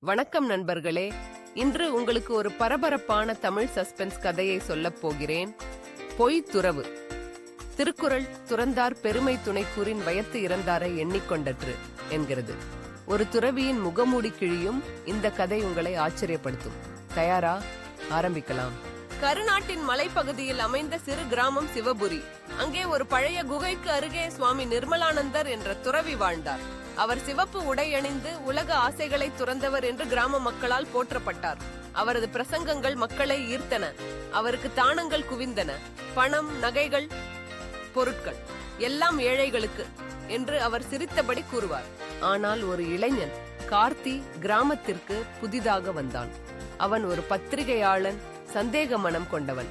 வணக்கம் நண்பர்களே. இன்று உங்களுக்கு ஒரு பரபரப்பான தமிழ் சஸ்பென்ஸ் கதையை சொல்லப் போகிறேன். பொய் துறவு. திருக்குறள் துறந்தார் பெருமை துணை கூறின் வயத்து இறந்தாரை எண்ணிக்கொண்டற்று என்கிறது. ஒரு துறவியின் முகமூடி கிழியும் இந்த கதை உங்களை ஆச்சரியப்படுத்தும். தயாரா? ஆரம்பிக்கலாம். கருநாட்டின் மலைப்பகுதியில் அமைந்த சிறு கிராமம் சிவபுரி. அங்கே ஒரு பழைய குகைக்கு அருகே சுவாமி நிர்மலானந்தர் என்ற துறவி வாழ்ந்தார். அவர் சிவப்பு உடை அணிந்து உலக ஆசைகளை துறந்தவர் என்று கிராம மக்களால் போற்றப்பட்டார். அவரது பிரசங்கங்கள் மக்களை ஈர்த்தன. அவருக்கு தானங்கள் குவிந்தன. பணம் நகைகள் பொருட்கள் எல்லாம் ஏழைகளுக்கு என்று அவர் சிரித்தபடி கூறுவார். ஆனால் ஒரு இளைஞன் கார்த்தி கிராமத்திற்கு புதிதாக வந்தான். அவன் ஒரு பத்திரிகையாளன் சந்தேக மனம் கொண்டவன்.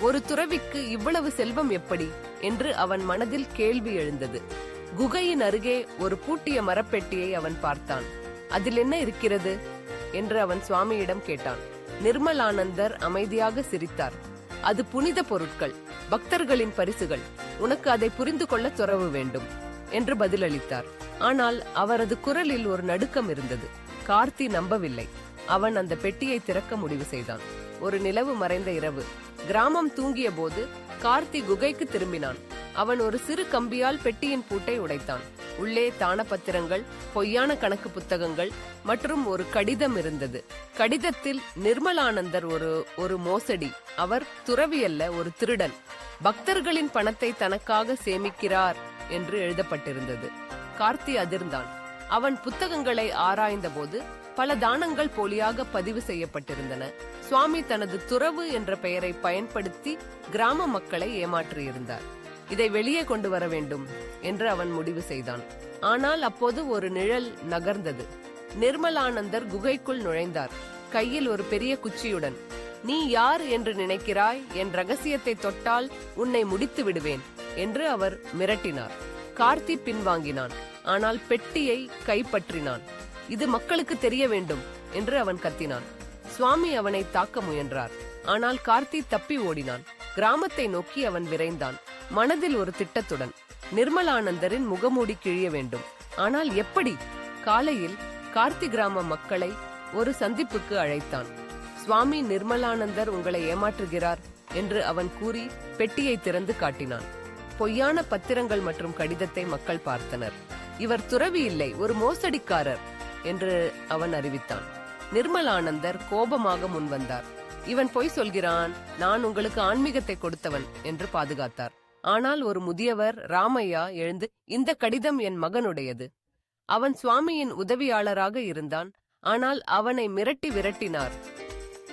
ஒரு துறவிக்கு இவ்வளவு செல்வம் எப்படி? என்று அவன் மனதில் கேள்வி எழுந்தது. குகையின் அருகே ஒரு பூட்டிய மரப்பெட்டியை அவன் பார்த்தான். அதில் என்ன இருக்கிறது? என்று அவன் சுவாமியிடம் கேட்டான். நிர்மலானந்தர் அமைதியாக சிரித்தார். அது புனித பொருட்கள் பக்தர்களின் பரிசுகள். உனக்கு அதை புரிந்து கொள்ள துறவு வேண்டும் என்று பதிலளித்தார். ஆனால் அவரது குரலில் ஒரு நடுக்கம் இருந்தது. கார்த்தி நம்பவில்லை. அவன் அந்த பெட்டியை திறக்க முடிவு செய்தான். ஒரு நிலவு மறைந்த இரவு. கிராமம் தூங்கிய போது கார்த்தி குகைக்கு திரும்பினான். அவன் ஒரு சிறு கம்பியால் பெட்டியின் பூட்டை உடைத்தான். உள்ளே தானபத்திரங்கள் பொய்யான கணக்கு புத்தகங்கள் மற்றும் ஒரு கடிதம் இருந்தது. கடிதத்தில் நிர்மலானந்தர் ஒரு ஒரு மோசடி. அவர் துறவி அல்ல ஒரு திருடன். பக்தர்களின் பணத்தை தனக்காக சேமிக்கிறார் என்று எழுதப்பட்டிருந்தது. கார்த்தி அதிர்ந்தான். அவன் புத்தகங்களை ஆராய்ந்தபோது பல தானங்கள் போலியாக பதிவு செய்யப்பட்டிருந்தன. சுவாமி தனது துறவு என்ற பெயரை பயன்படுத்தி கிராம மக்களை ஏமாற்றியிருந்தார். இதை வெளியே கொண்டு வர வேண்டும் என்று அவன் முடிவு செய்தான். ஆனால் அப்போது ஒரு நிழல் நகர்ந்தது. நிர்மலானந்தர் குகைக்குள் நுழைந்தார். கையில் ஒரு பெரிய குச்சியுடன் நீ யார் என்று நினைக்கிறாய்? என் ரகசியத்தை தொட்டால் உன்னை முடித்து விடுவேன் என்று அவர் மிரட்டினார். கார்த்தி பின்வாங்கினான். ஆனால் பெட்டியை கைப்பற்றினான். இது மக்களுக்கு தெரிய வேண்டும் என்று அவன் கத்தினான். சுவாமி அவனை தாக்க முயன்றார். ஆனால் கார்த்தி தப்பி ஓடினான். கிராமத்தை நோக்கி அவன் விரைந்தான். மனதில் ஒரு திட்டத்துடன் நிர்மலானந்தரின் முகமூடி கிழிய வேண்டும். ஆனால் எப்படி? காலையில் கார்த்தி கிராம மக்களை ஒரு சந்திப்புக்கு அழைத்தான். சுவாமி நிர்மலானந்தர் உங்களை ஏமாற்றுகிறார் என்று அவன் கூறி பெட்டியை திறந்து காட்டினான். பொய்யான பத்திரங்கள் மற்றும் கடிதத்தை மக்கள் பார்த்தனர். இவர் துறவி இல்லை ஒரு மோசடிக்காரர் என்று அவன் அறிவித்தான். நிர்மலானந்தர் கோபமாக முன்வந்தார். இவன் பொய் சொல்கிறான் நான் உங்களுக்கு ஆன்மீகத்தை கொடுத்தவன் என்று பாதுகாத்தார். ஆனால் ஒரு முதியவர் ராமையா எழுந்து இந்த கடிதம் என் மகனுடையது. அவன் சுவாமியின் உதவியாளராக இருந்தான் ஆனால் அவனை மிரட்டி விரட்டினார்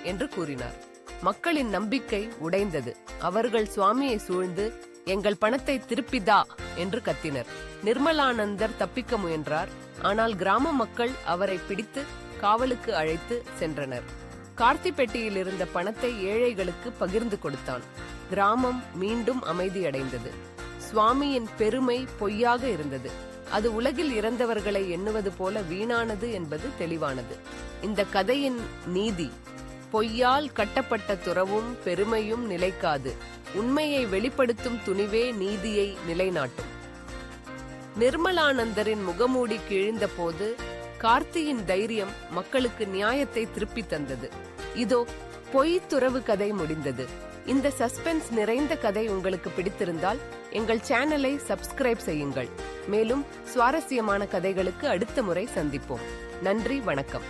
என்று கூறினார். மக்களின் நம்பிக்கை உடைந்தது. அவர்கள் சுவாமியை சூழ்ந்து எங்கள் பணத்தை திருப்பிதா என்று கத்தினர். நிர்மலானந்தர் தப்பிக்க முயன்றார் ஆனால் கிராம மக்கள் அவரை பிடித்து காவலுக்கு அழைத்து சென்றனர். கார்த்திப்பெட்டியில் இருந்த பணத்தை ஏழைகளுக்கு பகிர்ந்து கொடுத்தான். கிராமம் மீண்டும் அமைதியடைந்தது. சுவாமியின் பெருமை பொய்யாக இருந்தது. அது உலகில் இறந்தவர்களை எண்ணுவது போல வீணானது என்பது தெளிவானது. இந்த கதையின் நீதி பொய்யால் கட்டப்பட்ட துறவும் பெருமையும் நிலைக்காது. உண்மையை வெளிப்படுத்தும் துணிவே நீதியை நிலைநாட்டும். நிர்மலானந்தரின் முகமூடி கிழிந்த போது கார்த்தியின் தைரியம் மக்களுக்கு நியாயத்தை திருப்பி தந்தது. இதோ பொய் துறவு கதை முடிந்தது. இந்த சஸ்பென்ஸ் நிறைந்த கதை உங்களுக்கு பிடித்திருந்தால் எங்கள் சேனலை சப்ஸ்கிரைப் செய்யுங்கள். மேலும் சுவாரஸ்யமான கதைகளுக்கு அடுத்த முறை சந்திப்போம். நன்றி வணக்கம்.